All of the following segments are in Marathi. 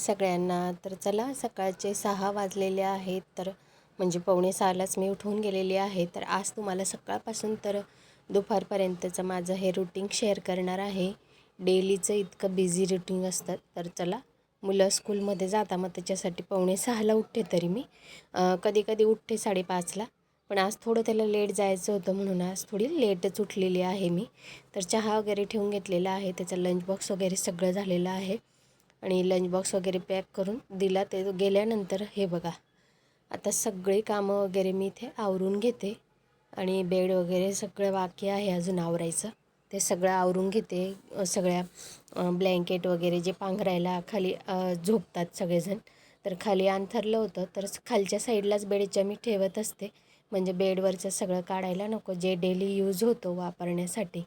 सगळ्यांना. तर चला सकाळचे सहा वाजलेले आहेत तर म्हणजे पावणे सहालाच मी उठून गेलेली आहे. तर आज तुम्हाला सकाळपासून तर दुपारपर्यंतचं माझं हे रुटीन शेअर करणार आहे. डेलीचं इतकं बिझी रुटीन असतं. तर चला मुलं स्कूलमध्ये जाता मग त्याच्यासाठी पावणे सहाला उठते तरी मी. कधी कधी उठते साडेपाचला पण आज थोडं त्याला लेट जायचं होतं म्हणून आज थोडी लेटच उठलेली आहे मी. तर चहा वगैरे ठेवून घेतलेला आहे त्याचा लंच बॉक्स वगैरे सगळं झालेलं आहे. आणि लंच बॉक्स वगैरे पॅक करून दिला. ते गेल्यानंतर हे बघा आता सगळी कामं वगैरे मी इथे आवरून घेते. आणि बेड वगैरे सगळं बाकी आहे अजून आवरायचं. ते सगळं आवरून घेते. सगळ्या ब्लँकेट वगैरे जे पांघरायला खाली झोपतात सगळेजण. तर खाली अंथरलं होतं. तर खालच्या साईडलाच बेडच्या मी ठेवत असते. म्हणजे बेडवरचं सगळं काढायला नको. जे डेली यूज होतो वापरण्यासाठी.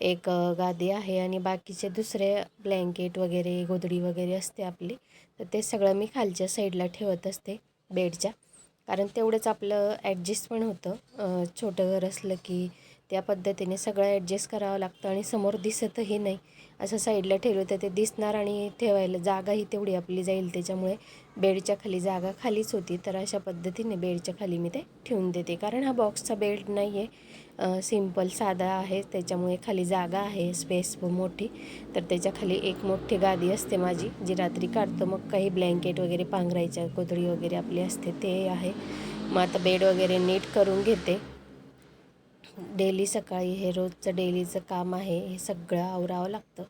एक गादी आहे आणि बाकीचे दुसरे ब्लँकेट वगैरे गोदडी वगैरे असते आपली. तर ते सगळं मी खालच्या साईडला ठेवत असते बेडच्या. कारण तेवढंच आपलं ॲडजस्ट पण होतं. छोटं घर असलं की त्या पद्धतीने सगळं ॲडजस्ट करावं लागतं आणि समोर दिसतही नाही. असं साईडला ठेवलं तर ते दिसणार आणि ठेवायला जागाही तेवढी आपली जाईल. त्याच्यामुळे बेडच्या खाली जागा खालीच होती. तर अशा पद्धतीने बेडच्या खाली मी ते ठेवून देते. कारण हा बॉक्सचा बेड नाही आहे सिंपल साधा आहे. त्याच्यामुळे खाली जागा आहे. स्पेस मोठी. तर त्याच्याखाली एक मोठी गादी असते माझी जी रात्री काढतो. मग काही ब्लँकेट वगैरे पांघरायच्या कोथळी वगैरे आपली असते ते आहे. मग आता बेड वगैरे नीट करून घेते. डेली सकाळी हे रोजचं डेलीचं काम आहे हे सगळं आवरावं लागतं.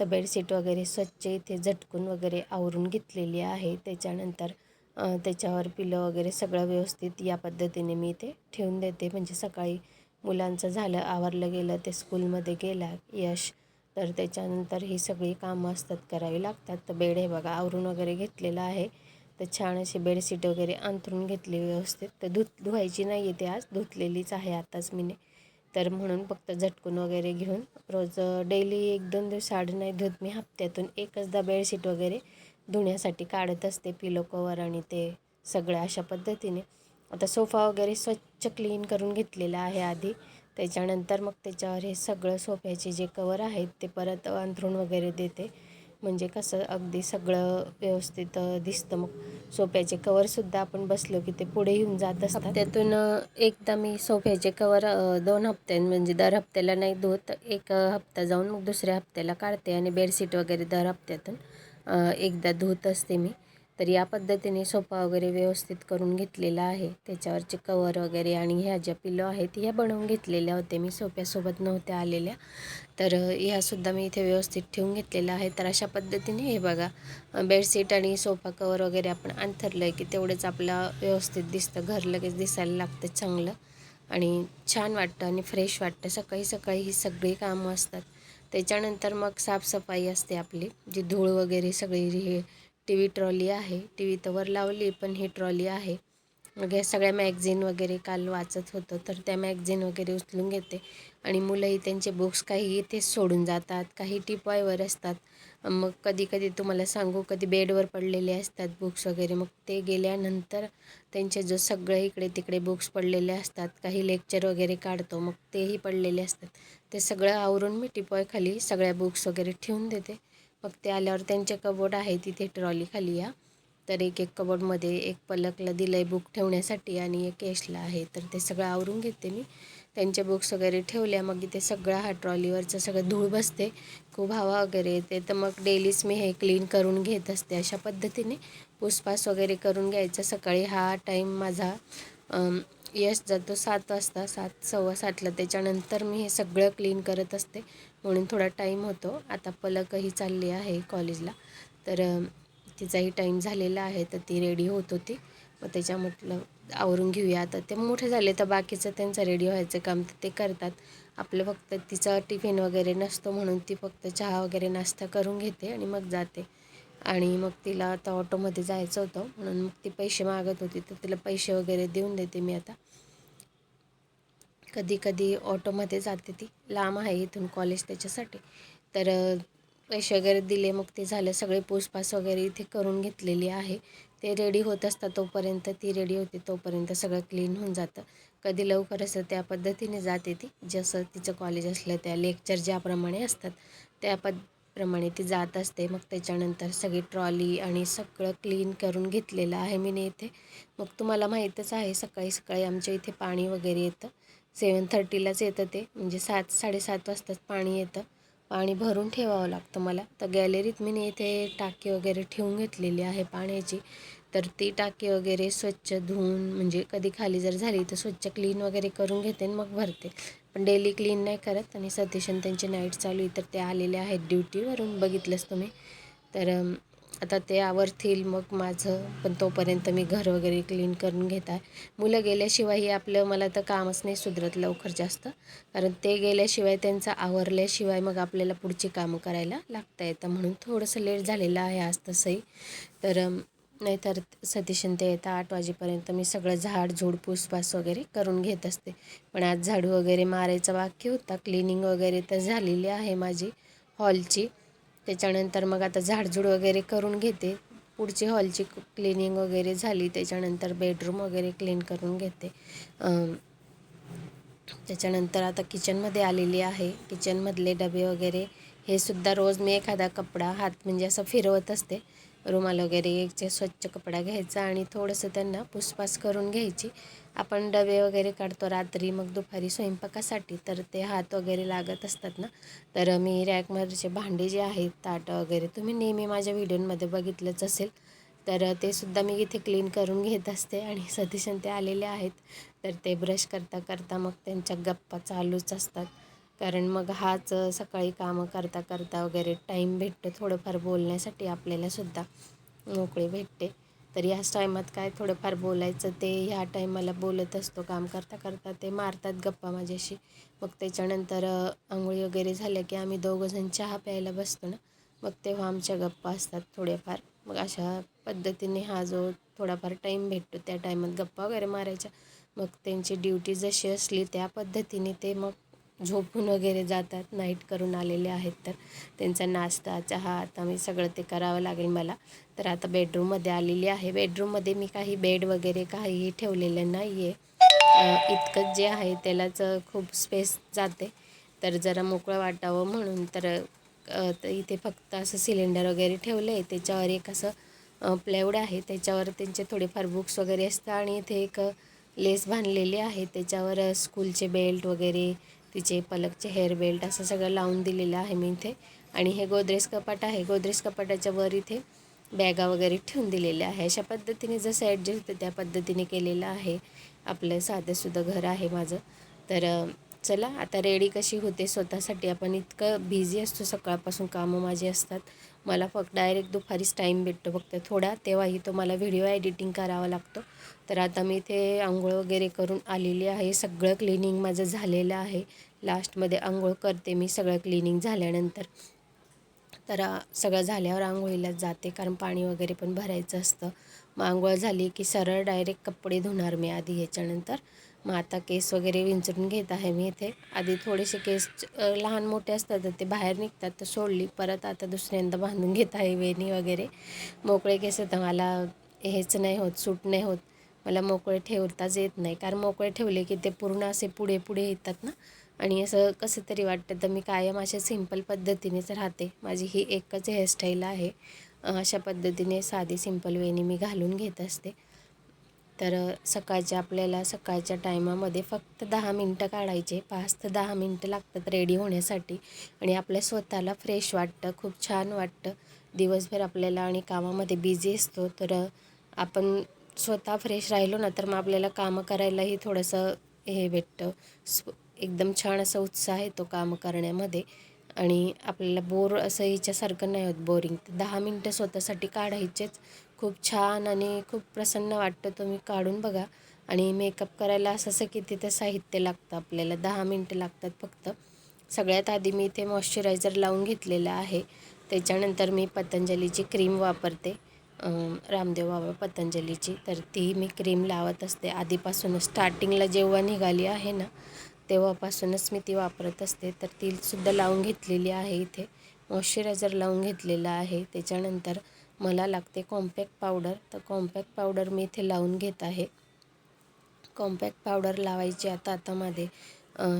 तर बेडशीट वगैरे स्वच्छ इथे झटकून वगैरे आवरून घेतलेली आहे. त्याच्यानंतर त्याच्यावर पिलं वगैरे सगळं व्यवस्थित या पद्धतीने मी इथे ठेवून देते. म्हणजे सकाळी मुलांचं झालं आवरलं गेलं ते स्कूलमध्ये गेला यश तर त्याच्यानंतर ही सगळी कामं असतात करावी लागतात. तर बेड हे बघा आवरून वगैरे घेतलेलं आहे. तर छान अशी बेडशीट वगैरे अंथरून घेतली व्यवस्थित. तर धुत धुवायची नाही आहे ते आज धुतलेलीच आहे आताच मीने. तर म्हणून फक्त झटकून वगैरे घेऊन रोज डेली एक दोन दिवस आड नाही धुत मी हप्त्यातून एकचदा बेडशीट वगैरे धुण्यासाठी काढत असते पिलो कवर आणि ते सगळं अशा पद्धतीने. आता सोफा वगैरे स्वच्छ क्लीन करून घेतलेला आहे आधी. त्याच्यानंतर मग त्याच्यावर हे सगळं सोफ्याचे जे कवर आहेत ते परत अंथरूण वगैरे देते. म्हणजे कसं अगदी सगळं व्यवस्थित दिसतं. मग सोफ्याचे कवरसुद्धा आपण बसलो की ते पुढे येऊन जात असतात. त्यातून एकदा मी सोफ्याचे कवर दोन हप्त्यां म्हणजे दर हप्त्याला नाही धुत एक हप्ता जाऊन मग दुसऱ्या हप्त्याला काढते आणि बेडशीट वगैरे दर हप्त्यातून एकदा धुत असते मी. तर या पद्धतीने सोफा वगैरे व्यवस्थित करून घेतलेला आहे. त्याच्यावरचे कवर वगैरे आणि ह्या ज्या पिलो आहेत ह्या बनवून घेतलेल्या होत्या. मी सोप्यासोबत नव्हत्या आलेल्या. तर ह्यासुद्धा मी इथे व्यवस्थित ठेवून घेतलेलं आहे. तर अशा पद्धतीने हे बघा बेडशीट आणि सोफा कवर वगैरे आपण अंथरलं आहे की तेवढंच आपला व्यवस्थित दिसतं. घर लगेच दिसायला लागतं चांगलं आणि छान वाटतं आणि फ्रेश वाटतं. सकाळी सकाळी ही सगळी कामं असतात. त्याच्यानंतर मग साफसफाई असते आपली जी धूळ वगैरे सगळी हे टी व्ही ट्रॉली आहे. टी व्ही तर वर लावली पण ही ट्रॉली आहे. मग या सगळ्या मॅगझिन वगैरे काल वाचत होतं तर त्या मॅगझिन वगैरे उचलून घेते. आणि मुलंही त्यांचे बुक्स काही इथेच सोडून जातात काही टिपायवर असतात. मग कधी कधी तुम्हाला सांगू कधी बेडवर पडलेले असतात बुक्स वगैरे मग ते गेल्यानंतर त्यांचे जो सगळं इकडे तिकडे बुक्स पडलेले असतात काही लेक्चर वगैरे काढतो मग तेही पडलेले असतात. ते सगळं आवरून मी टिपॉयखाली सगळ्या बुक्स वगैरे ठेवून देते. मग ते आल्यावर त्यांचे कबोर्ड आहे तिथे ट्रॉलीखाली या. तर एक एक कबडमध्ये एक पलकला दिलं आहे बुक ठेवण्यासाठी आणि एक केशला आहे. तर ते सगळं आवरून घेते मी. त्यांचे बुक्स वगैरे ठेवल्या मग इथे सगळं हा ट्रॉलीवरचं सगळं धूळ बसते. खूप हवा वगैरे येते. तर मग डेलीच मी हे क्लीन करून घेत असते अशा पद्धतीने. पुसपास वगैरे करून घ्यायचा. सकाळी हा टाईम माझा यश जातो सात वाजता. सात सव्वा सातला त्याच्यानंतर मी हे सगळं क्लीन करत असते. म्हणून थोडा टाईम होतो. आता पलकही चालली आहे कॉलेजला तर तिचाही टाईम झालेला आहे तर ती रेडी होत होती. मग त्याच्या म्हटलं आवरून घेऊया. तर ते मोठे झाले तर बाकीचं त्यांचं रेडी व्हायचं काम तर ते करतात. आपलं फक्त तिचा टिफिन वगैरे नसतो म्हणून ती फक्त चहा वगैरे नाश्ता करून घेते आणि मग जाते. आणि मग तिला आता ऑटोमध्ये जायचं होतं. म्हणून मग ती पैसे मागत होती तर तिला पैसे वगैरे देऊन देते मी आता. कधी कधी ऑटोमध्ये जाते ती. लांब आहे इथून कॉलेज त्याच्यासाठी. तर पैसे वगैरे दिले मग ते झालं सगळे पोसपास वगैरे इथे करून घेतलेली आहे. ते रेडी होत असतात तोपर्यंत ती रेडी होते तोपर्यंत सगळं क्लीन होऊन जातं. कधी लवकर असतं त्या पद्धतीने जाते ती. जसं तिचं कॉलेज असलं त्या लेक्चर ज्याप्रमाणे असतात त्या पद प्रमाणे ती जात असते. मग त्याच्यानंतर सगळी ट्रॉली आणि सगळं क्लीन करून घेतलेलं आहे मी इथे. मग तुम्हाला माहीतच आहे सकाळी सकाळी आमच्या इथे पाणी वगैरे येतं. सेवन थर्टीलाच येतं ते. म्हणजे सात साडेसात वाजताच पाणी येतं. पाणी भरून ठेवावं लागतं मला. तर गॅलरीत मी इथे टाकी वगैरे ठेवून घेतलेली आहे पाण्याची. तर ती टाकी वगैरे स्वच्छ धुवून म्हणजे कधी खाली जर झाली तर स्वच्छ क्लीन वगैरे करून घेते आणि मग भरते. पण डेली क्लीन नाही करत आणि सतीशन त्यांची नाईट चालू आहे तर ते आलेले आहेत ड्युटीवरून. बघितलंच तुम्ही. तर आता ते आवरतील मग माझं पण तोपर्यंत मी घर वगैरे क्लीन करून घेत आहे. मुलं गेल्याशिवाय आपलं मला तर कामच नाही सुधरत लवकर जास्त. कारण ते गेल्याशिवाय त्यांचं आवरल्याशिवाय मग आपल्याला पुढची कामं करायला लागता येतं. म्हणून थोडंसं लेट झालेलं आहे आज तसंही. तर नाहीतर सतीशन ते येतं आठ वाजेपर्यंत मी सगळं झाड झूड पुसपास वगैरे करून घेत असते. पण आज झाडू वगैरे मारायचं वाक्य होता. क्लिनिंग वगैरे तर झालेली आहे माझी हॉलची त्याच्यानंतर मग आता झाडझूड वगैरे करून घेते. पुढची हॉलची क्लिनिंग वगैरे झाली त्याच्यानंतर बेडरूम वगैरे क्लीन करून घेते. त्याच्यानंतर आता किचनमध्ये आलेली आहे. किचनमधले डबे वगैरे हे सुद्धा रोज मी एखादा कपडा हात म्हणजे असं फिरवत असते. रुमाल वगैरे स्वच्छ कपडा घ्यायचा आणि थोडंसं त्यांना पुसपास करून घ्यायची. आपण डबे वगैरे काढतो रात्री मग दुपारी स्वयंपाकासाठी तर ते हात वगैरे लागत असतात ना. तर मी रॅकमधचे भांडे जे आहेत ताटं वगैरे तुम्ही नेहमी माझ्या व्हिडिओमध्ये बघितलंच असेल. तर ते सुद्धा मी इथे क्लीन करून घेत असते आणि सतीशन ते आलेले आहेत. तर ते ब्रश करता करता मग त्यांच्या गप्पा चालूच असतात. कारण मग हाच सकाळी कामं करता करता वगैरे टाईम भेटतो थोडंफार बोलण्यासाठी आपल्याला सुद्धा भेटते. तर ह्याच टायमात काय थोडंफार बोलायचं ते ह्या टायमाला बोलत असतो काम करता करता ते मारतात गप्पा माझ्याशी. मग त्याच्यानंतर आंघोळी वगैरे झाल्या की आम्ही दोघंजण चहा प्यायला बसतो ना मग तेव्हा आमच्या गप्पा असतात थोड्याफार. मग अशा पद्धतीने हा जो थोडाफार टाईम भेटतो त्या टायमात गप्पा वगैरे मारायच्या. मग त्यांची ड्युटी जशी असली त्या पद्धतीने ते मग झोपून वगैरे जातात नाईट करून आलेले आहेत तर. त्यांचा नाश्ता चहा आता मी सगळं ते करावं लागेल मला. तर आता बेडरूममध्ये आलेली आहे. बेडरूममध्ये मी काही बेड वगैरे काहीही ठेवलेलं नाही आहे इतकंच जे आहे त्यालाच खूप स्पेस जाते. तर जरा मोकळं वाटावं म्हणून तर इथे फक्त असं सिलेंडर वगैरे ठेवलं आहे त्याच्यावर एक असं प्लेवड आहे. त्याच्यावर त्यांचे थोडेफार बुक्स वगैरे असतात आणि इथे एक लेस बांधलेली आहे. त्याच्यावर स्कूलचे बेल्ट वगैरे तिचे पलकचे हेअर बेल्ट असं सगळं लावून दिलेलं आहे मी इथे. आणि हे गोदरेज कपाट आहे. गोदरेज कपाटाच्या वर इथे बॅगा वगैरे ठेवून दिलेल्या आहे. अशा पद्धतीने जसं ॲडजस्ट होतं त्या पद्धतीने केलेलं आहे. आपलं साधंसुद्धा घर आहे माझं. तर चला आता रेडी कशी होते स्वतःसाठी. आपण इतकं बिझी असतो सकाळपासून कामं माझी असतात. मला फक्त डायरेक्ट दुपारीच टाईम भेटतो फक्त. थोडा तेव्हाही तो मला व्हिडिओ एडिटिंग करावा लागतो. तर आता मी इथे आंघोळ वगैरे करून आलेली आहे. सगळं क्लिनिंग माझं झालेलं आहे. लास्टमध्ये आंघोळ करते मी सगळं क्लिनिंग झाल्यानंतर. तर सगळं झाल्यावर आंघोळीला जाते कारण पाणी वगैरे पण भरायचं असतं. मग आंघोळ झाली की सरळ डायरेक्ट कपडे धुणार मी आधी ह्याच्यानंतर. मग आता केस वगैरे विंचरून घेत आहे मी इथे. आधी थोडेसे केस लहान मोठे असतात तर ते बाहेर निघतात तर सोडली. परत आता दुसऱ्यांदा बांधून घेत आहे वेणी वगैरे. मोकळे केस तर मला हेच नाही होत सूट नाही होत. मला मोकळे ठेवताच येत नाही. कारण मोकळे ठेवले की ते पूर्ण असे पुढे पुढे येतात ना. आणि असं कसं तरी वाटतं. तर मी कायम अशा सिंपल पद्धतीनेच राहते. माझी ही एकच हेअरस्टाईल आहे. अशा पद्धतीने साधी सिंपल वेणी मी घालून घेत असते. तर सकाळच्या आपल्याला सकाळच्या टायमामध्ये फक्त दहा मिनटं काढायचे. पाच ते दहा मिनटं लागतात रेडी होण्यासाठी. आणि आपल्या स्वतःला फ्रेश वाटतं खूप छान वाटतं. दिवसभर आपल्याला आणि कामामध्ये बिझी असतो. तर आपण स्वतः फ्रेश राहिलो ना तर मग आपल्याला कामं करायलाही थोडंसं हे भेटतं. एकदम छान असा उत्साह येतो कामं करण्यामध्ये. आणि आपल्याला बोर असं हिच्यासारखं नाही होत बोरिंग तर दहा मिनटं स्वतःसाठी काढायचेच. खूप छान आणि खूप प्रसन्न वाटतं तुम्ही काढून बघा. आणि मेकअप करायला असं असं किती ते साहित्य लागतं आपल्याला दहा मिनटं लागतात फक्त. सगळ्यात आधी मी इथे मॉइश्चरायझर लावून घेतलेलं आहे. त्याच्यानंतर मी पतंजलीची क्रीम वापरते. रामदेव बाबा पतंजलीची. तर ती मी क्रीम लावत असते. आधीपासूनच स्टार्टिंगला जेव्हा निघाली आहे ना तेव्हापासूनच मी ती वापरत असते. तर तीसुद्धा लावून घेतलेली आहे इथे. मॉइश्चरायझर लावून घेतलेलं आहे. त्याच्यानंतर मला लागते कॉम्पॅक्ट पावडर. तर कॉम्पॅक्ट पावडर मी इथे लावून घेत आहे. कॉम्पॅक्ट पावडर लावायची आता आता माझे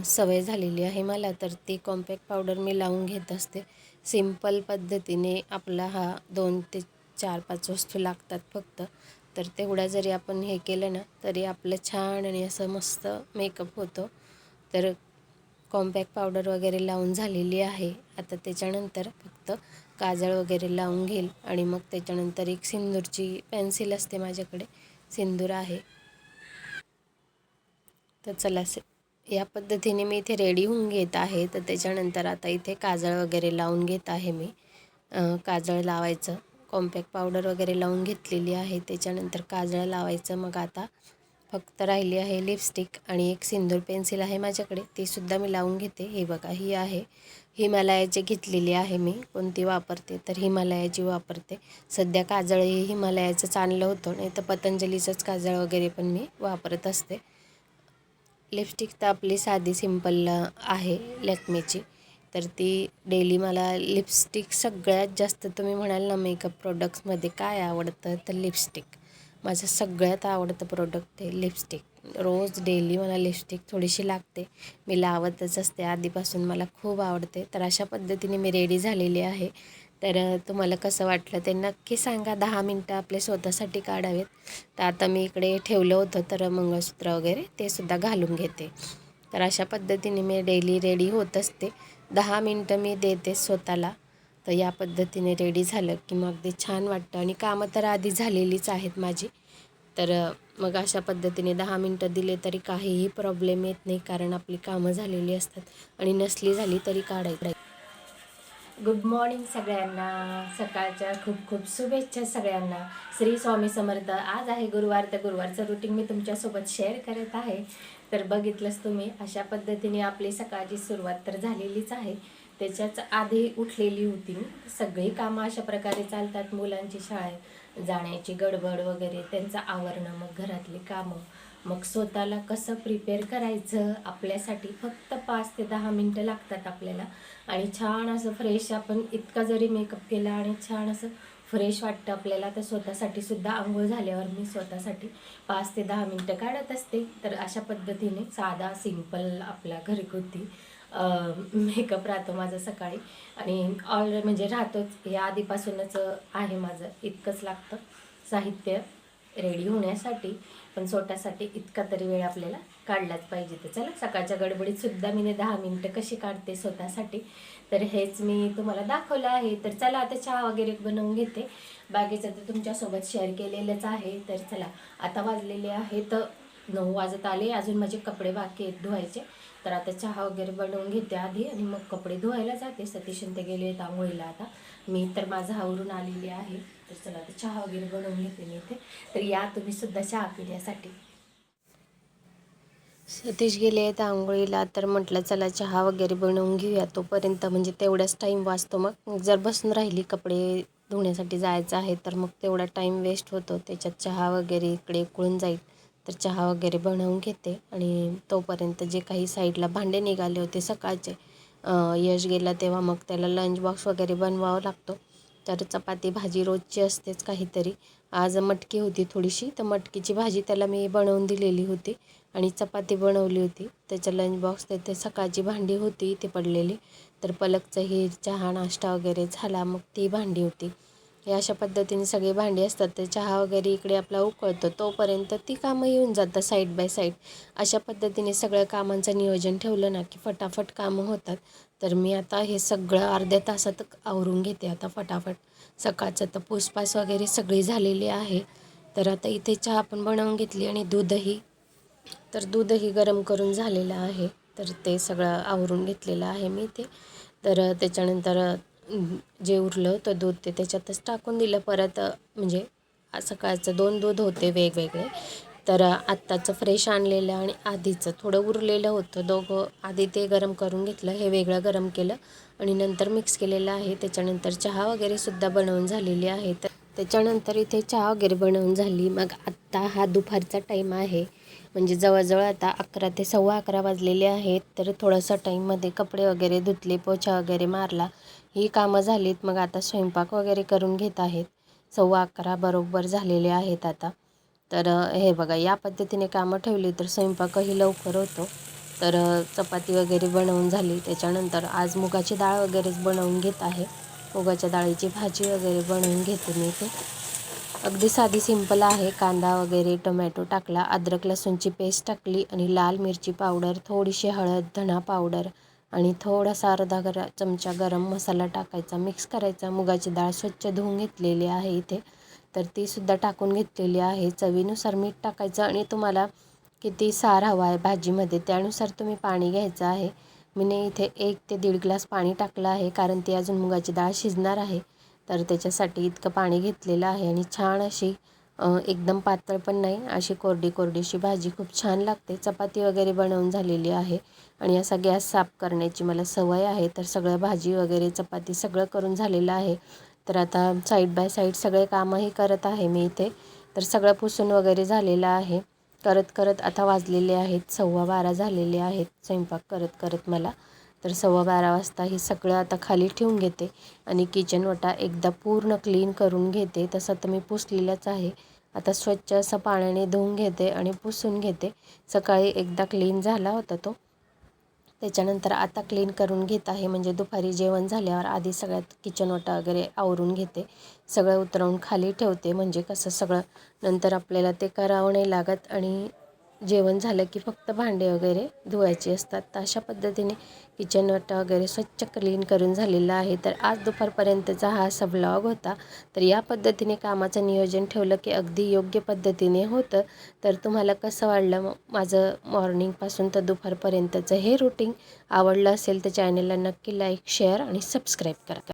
सवय झालेली आहे मला. तर ती कॉम्पॅक्ट पावडर मी लावून घेत असते. सिंपल पद्धतीने आपला हा दोन ते चार पाच वस्तू लागतात फक्त. तर तेवढ्या जरी आपण हे केलं ना तरी आपलं छान आणि असं मस्त मेकअप होतो. तर कॉम्पॅक्ट पावडर वगैरे लावून झालेली आहे. आता त्याच्यानंतर फक्त काजळ वगैरे लावून घेईल आणि मग त्याच्यानंतर एक सिंदूरची पेन्सिल असते माझ्याकडे. सिंदूर आहे. तर चला से या पद्धतीने मी इथे रेडी होऊन घेत आहे. तर त्याच्यानंतर आता इथे काजळ वगैरे लावून घेत आहे मी. काजळ लावायचं. कॉम्पॅक्ट पावडर वगैरे लावून घेतलेली आहे. त्याच्यानंतर काजळ लावायचं. मग आता फक्त राहिली आहे लिपस्टिक आणि एक सिंदूर पेन्सिल आहे माझ्याकडे. ती सुद्धा मी लावून घेते. हे बघा ही आहे. हिमालयाची घेतलेली आहे मी. कोणती वापरते तर हिमालयाची वापरते. सध्या काजळ हे हिमालयाचंच आणलं होतं. नाही तर पतंजलीचंच काजळ वगैरे पण मी वापरत असते. लिपस्टिक तर आपली साधी सिंपल आहे लॅक्मेची तर ती डेली मला लिपस्टिक सगळ्यात जास्त तुम्ही म्हणाल ना मेकअप प्रोडक्ट्समध्ये काय आवडतं तर लिपस्टिक माझं सगळ्यात आवडतं प्रोडक्ट आहे लिपस्टिक रोज डेली मला लिपस्टिक थोडीशी लागते. मी लावतच असते. आधीपासून मला खूप आवडते. तर अशा पद्धतीने मी रेडी झालेली आहे. तर तुम्हाला कसं वाटलं ते नक्की सांगा. दहा मिनटं आपले स्वतःसाठी काढावेत. तर आता मी इकडे ठेवलं होतं तर मंगळसूत्र वगैरे ते सुद्धा घालून घेते. तर अशा पद्धतीने मी डेली रेडी होत असते. दहा मिनटं मी देते स्वतःला. तर या पद्धतीने रेडी झालं की मग अगदी छान वाटतं. आणि कामं तर आधी झालेलीच आहेत माझी. तर मग अशा पद्धतीने दहा मिनटं दिले तरी काहीही प्रॉब्लेम येत नाही कारण आपली कामं झालेली असतात. आणि नसली झाली तरी काढायची. गुड मॉर्निंग सगळ्यांना. सकाळच्या खूप खूप शुभेच्छा सगळ्यांना. श्री स्वामी समर्थ. आज आहे गुरुवार. तर गुरुवारचं रुटीन मी तुमच्यासोबत शेअर करत आहे. तर बघितलंच तुम्ही अशा पद्धतीने आपली सकाळची सुरुवात तर झालेलीच आहे. त्याच्याच आधी उठलेली होती सगळी कामं अशा प्रकारे चालतात मुलांची शाळेत जाण्याची गडबड वगैरे त्यांचं आवरणं मग घरातली कामं. मग स्वतःला कसं प्रिपेअर करायचं? आपल्यासाठी फक्त पाच ते दहा मिनटं लागतात आपल्याला. आणि छान असं फ्रेश आपण इतका जरी मेकअप केला आणि छान असं फ्रेश वाटतं आपल्याला तर स्वतःसाठी सुद्धा आंघोळ झाल्यावर मी स्वतःसाठी पाच ते दहा मिनटं काढत असते. तर अशा पद्धतीने साधा सिंपल आपला घरगुती मेकअप राहतो माझा सकाळी. आणि ऑल म्हणजे राहतोच. हे आधीपासूनच आहे माझं. इतकंच लागतं. साहित्य रेडी होण्यासाठी पण स्वतःसाठी इतका तरी वेळ आपल्याला काढलाच पाहिजे तर चला. सकाळच्या गडबडीत सुद्धा मी दहा मिनटं कशी काढते स्वतःसाठी? तर हेच मी तुम्हाला दाखवलं आहे. तर चला आता चहा वगैरे बनवून घेते. बाकीचं तर तुमच्यासोबत शेअर केलेलंच आहे. तर चला आता वाजलेले आहेत नऊ वाजत आले. अजून माझे कपडे बाकी आहेत धुवायचे. तर आता चहा वगैरे बनवून घेते आधी आणि मग कपडे धुवायला जाते. सतीश ते गेले आहेत आंघोळीला आता. मी तर माझं आवरून आलेली आहे. तर चला आता चहा वगैरे बनवून घेते मी इथे. तर या तुम्ही सुद्धा चहा पिण्यासाठी. सतीश गेले आहेत आंघोळीला तर म्हटलं चला चहा वगैरे बनवून घेऊया तोपर्यंत. म्हणजे तेवढाच टाईम वाचतो मग. जर बसून राहिली कपडे धुण्यासाठी जायचं आहे तर मग तेवढा टाईम वेस्ट होतो. त्याच्यात चहा वगैरे इकडे उकळून जाईल. तर चहा वगैरे बनवून घेते आणि तोपर्यंत जे काही साईडला भांडे निघाले होते सकाळचे यश गेला तेव्हा मग त्याला लंच बॉक्स वगैरे बनवावं लागतो. तर चपाती भाजी रोजची असतेच काहीतरी. आज मटकी होती थोडीशी तर मटकीची भाजी त्याला मी बनवून दिलेली होती आणि चपाती बनवली होती. त्याच्या लंच बॉक्स तेथे सकाळची भांडी होती इथे पडलेली. तर पलकचं ही चहा नाश्ता वगैरे झाला मग ती भांडी होती. हे अशा पद्धतीने सगळी भांडी असतात ते चहा वगैरे इकडे आपला उकळतो तोपर्यंत ती कामं येऊन जातं साईड बाय साईड अशा पद्धतीने सगळ्या कामांचं नियोजन ठेवलं ना की फटाफट कामं होतात. तर मी आता हे सगळं अर्ध्या तासात आवरून घेते आता फटाफट. सकाळचं तर पूसपास वगैरे सगळी झालेली आहे. तर आता इथे चहा पण बनवून घेतली आणि दूधही. तर दूधही गरम करून झालेलं आहे. तर ते सगळं आवरून घेतलेलं आहे मी ते तर त्याच्यानंतर जे उरलं तर दूध ते त्याच्यातच टाकून दिलं. परत म्हणजे सकाळचं दोन दूध होते वेगवेगळे. तर आत्ताचं फ्रेश आणलेलं आणि आधीचं. थोडं उरलेलं होतं. दोघं आधी ते गरम करून घेतलं. हे वेगळं गरम केलं आणि नंतर मिक्स केलेलं आहे. त्याच्यानंतर चहा वगैरे सुद्धा बनवून झालेली आहे. तर त्याच्यानंतर इथे चहा वगैरे बनवून झाली. मग आत्ता हा दुपारचा टाईम आहे. म्हणजे जवळजवळ आता अकरा ते सव्वा अकरा वाजलेले आहेत. तर थोडंसं टाईममध्ये कपडे वगैरे धुतले पोछा वगैरे मारला. ही कामं झालीत. मग आता स्वयंपाक वगैरे करून घेत आहेत. सव्वा अकरा बरोबर झालेले आहेत आता. तर हे बघा या पद्धतीने कामं ठेवली तर स्वयंपाकही लवकर होतो. तर चपाती वगैरे बनवून झाली. त्याच्यानंतर आज मुगाची डाळ वगैरेच बनवून घेत आहे. मुगाच्या डाळीची भाजी वगैरे बनवून घेते मी इथे. अगदी साधी सिंपल आहे. कांदा वगैरे टोमॅटो टाकला अद्रक लसूणची पेस्ट टाकली आणि लाल मिरची पावडर थोडीशी हळद धणा पावडर आणि थोडासा अर्धा गरा चमचा गरम मसाला टाकायचा मिक्स करायचा. मुगाची डाळ स्वच्छ धुवून घेतलेली आहे इथे. तर तीसुद्धा टाकून घेतलेली आहे. चवीनुसार मीठ टाकायचं आणि तुम्हाला किती सार हवा आहे भाजीमध्ये त्यानुसार तुम्ही पाणी घ्यायचं आहे. मीने इथे एक ते दीड ग्लास पाणी टाकलं आहे कारण ती अजून मुगाची डाळ शिजणार आहे. तर त्याच्यासाठी इतकं पाणी घेतलेलं आहे आणि छान अशी एकदम पातळ पण नाही. अशी कोरडी कोरडीशी भाजी खूप छान लागते. चपाती वगैरे बनवून झालेली आहे आणि असा गॅस साफ करण्याची मला सवय आहे. तर सगळं भाजी वगैरे चपाती सगळं करून झालेलं आहे. तर आता साईड बाय साईड सगळे कामंही करत आहे मी इथे. तर सगळं पुसून वगैरे झालेलं आहे. करत करत आता वाजलेले आहेत. सव्वा बारा झालेले आहेत. स्वयंपाक करत करत मला. तर सव्वा बारा वाजता हे सगळं आता खाली ठेवून घेते आणि किचन वटा एकदा पूर्ण क्लीन करून घेते. तसं तर मी पुसलेलंच आहे. आता स्वच्छ असं पाण्याने धुवून घेते आणि पुसून घेते. सकाळी एकदा क्लीन झाला होता तो. त्याच्यानंतर आता क्लीन करून घेत आहे. म्हणजे दुपारी जेवण झाल्यावर आधी सगळ्यात किचन वटा वगैरे आवरून घेते. सगळं उतरवून खाली ठेवते. म्हणजे कसं सगळं नंतर आपल्याला ते करावं नाही लागत आणि जेवण झालं की फक्त भांडे वगैरे धुवायची असतात. तर अशा पद्धतीने किचन वटा वगैरे स्वच्छ क्लीन करून झालेला आहे. तर आज दुपारपर्यंतचा हा असा ब्लॉग होता. तर या पद्धतीने कामाचं नियोजन ठेवलं की अगदी योग्य पद्धतीने होतं. तर तुम्हाला कसं वाटलं? माझं मॉर्निंगपासून तर दुपारपर्यंतचं हे रुटीन आवडलं असेल तर चॅनलला नक्की लाईक शेअर आणि सबस्क्राईब करा.